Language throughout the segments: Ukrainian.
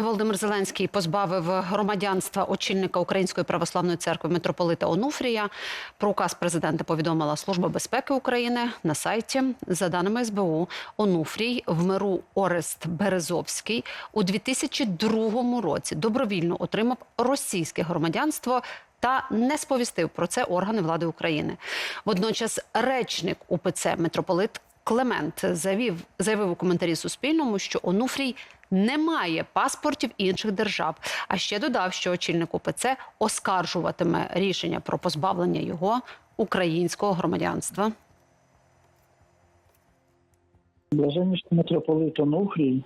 Володимир Зеленський позбавив громадянства очільника Української православної церкви митрополита Онуфрія. Про указ президента повідомила Служба безпеки України на сайті. За даними СБУ, Онуфрій в миру Орест Березовський у 2002 році добровільно отримав російське громадянство. Та не сповістив про це органи влади України. Водночас, речник УПЦ митрополит Клемент заявив, заявив у коментарі Суспільному, що Онуфрій не має паспортів інших держав. А ще додав, що очільник УПЦ оскаржуватиме рішення про позбавлення його українського громадянства. Блаженніший митрополит Онуфрій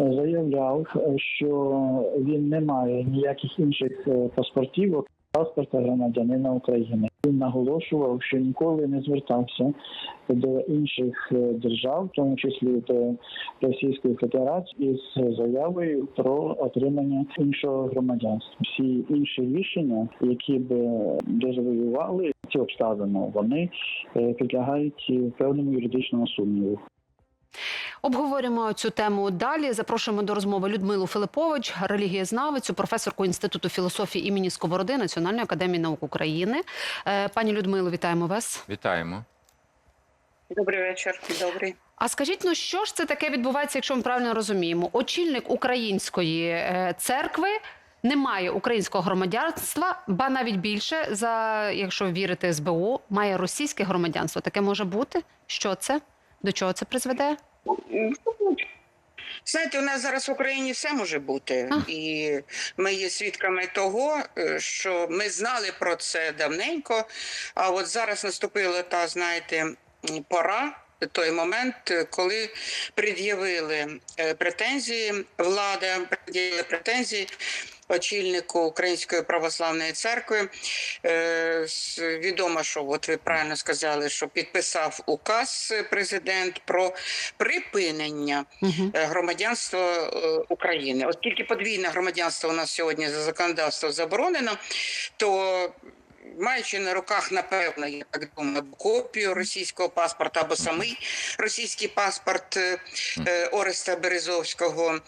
е, заявляв, е, що він не має ніяких інших е, паспортів, паспорта громадянина України. Він наголошував, що ніколи не звертався до інших е, держав, в тому числі до Російської Федерації, з заявою про отримання іншого громадянства. Всі інші рішення, які б е, дозволювали ці обставини, вони е, підлягають певному юридичному сумніву. Обговорюємо цю тему далі. Запрошуємо до розмови Людмилу Филипович, релігієзнавицю, професорку інституту філософії імені Сковороди Національної академії наук України. Е, Пані Людмило, вітаємо вас. Вітаємо. Добрий вечір. Добрий. А скажіть, ну що ж це таке відбувається, якщо ми правильно розуміємо? Очільник української е, церкви не має українського громадянства, ба навіть більше, за якщо вірити СБУ, має російське громадянство. Таке може бути? Що це? До чого це призведе? Знаєте, у нас зараз в Україні все може бути, А. і ми є свідками того, е, що ми знали про це давненько. А от зараз наступила та, знаєте, пора. Той момент, коли пред'явили е, претензії, влада пред'явила претензії очільнику Української православної церкви. Е, Відомо, що от ви правильно сказали, що підписав указ президент про припинення е, громадянства е, України. Оскільки подвійне громадянство у нас сьогодні за законодавством заборонено, то маючи на руках, напевно, я так думаю, копію російського паспорта або самий російський паспорт е, е, Ореста Березовського,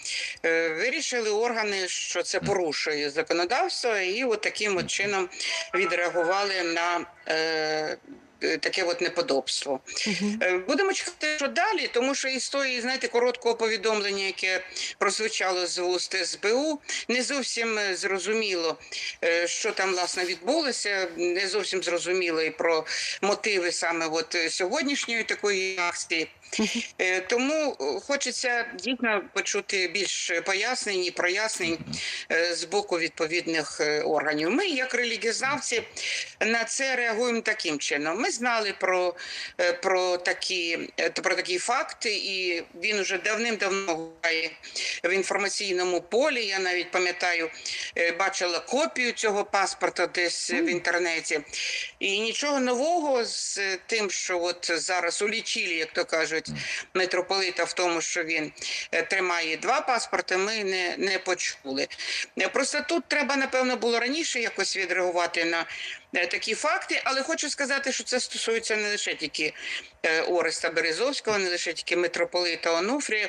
е, вирішили органи, що це порушує законодавство, і от таким от чином відреагували на. Е, Таке от неподобство. Е, Будемо чекати, що далі, тому що із тої, знаєте, короткого повідомлення, яке прозвучало з уст СБУ, не зовсім е, зрозуміло, що там власне відбулося. Не зовсім зрозуміло і про мотиви саме от сьогоднішньої такої акції. Тому хочеться дійсно почути більш пояснень і прояснень з боку відповідних органів. Ми, як релігієзнавці, на це реагуємо таким чином. Ми знали про, е, про, такі, е, про такі факти, і він уже давним-давно гуляє в інформаційному полі. Я навіть пам'ятаю, е, бачила копію цього паспорта десь в інтернеті. І нічого нового з тим, що от зараз улічили, як то кажуть, митрополита в тому, що він тримає два паспорти, ми не, не почули. Просто тут треба, напевно, було раніше якось відреагувати на такі факти, але хочу сказати, що це стосується не лише тільки е, Ореста Березовського, не лише тільки митрополита Онуфрія.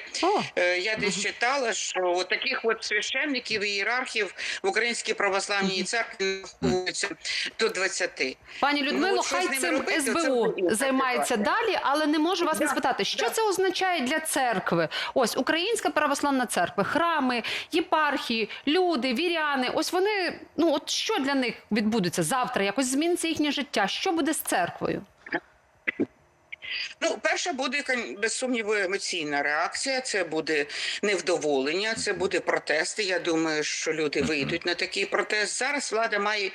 Е, Я десь читала, що от таких от священників і ієрархів в Українській православній церкві рахується до 20. Пані Людмило, Ну, що з хай цим робити, СБУ буде займається далі, але не можу вас не Да, спитати, що да. це означає для церкви? Ось Українська православна церква, храми, єпархії, люди, віряни. Ось вони, ну от що для них відбудеться завтра? Якось зміниться їхнє життя. Що буде з церквою? Ну, перша буде без сумніву емоційна реакція. Це буде невдоволення, це буде протести. Я думаю, що люди вийдуть на такий протест. Зараз влада має.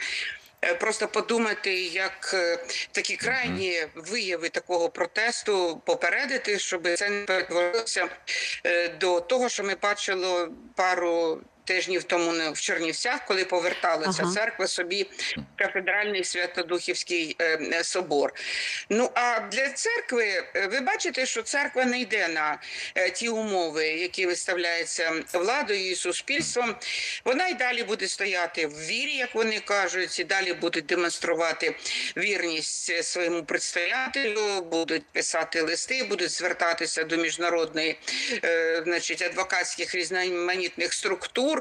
е, Просто подумати, як е, такі крайні вияви такого протесту попередити, щоб це не перетворилося е, до того, що ми бачили пару тижнів тому не- в Чернівцях, коли поверталася Ага. церква собі кафедральний Святодухівський е, е, собор. Ну а для церкви е, ви бачите, що церква не йде на е, ті умови, які виставляються владою і суспільством. Вона й далі буде стояти в вірі, як вони кажуть, і далі буде демонструвати вірність своєму предстоятелю, будуть писати листи, будуть звертатися до міжнародної, е, значить, адвокатських різноманітних структур.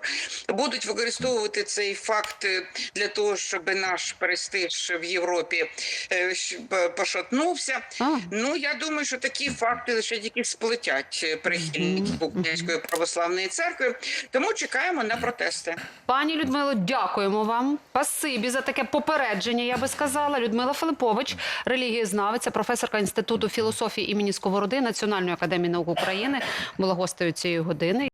Будуть використовувати цей факт е, для того, щоб наш престиж в Європі е, пошатнувся. А, Ну я думаю, що такі факти лише тільки сплетять е, прихильників Української православної церкви. Тому чекаємо на протести. Пані Людмило, дякуємо вам. Пасибі за таке попередження, я би сказала. Людмила Филипович, релігієзнавиця, професорка Інституту філософії імені Сковороди Національної академії наук України, була гостею цієї години.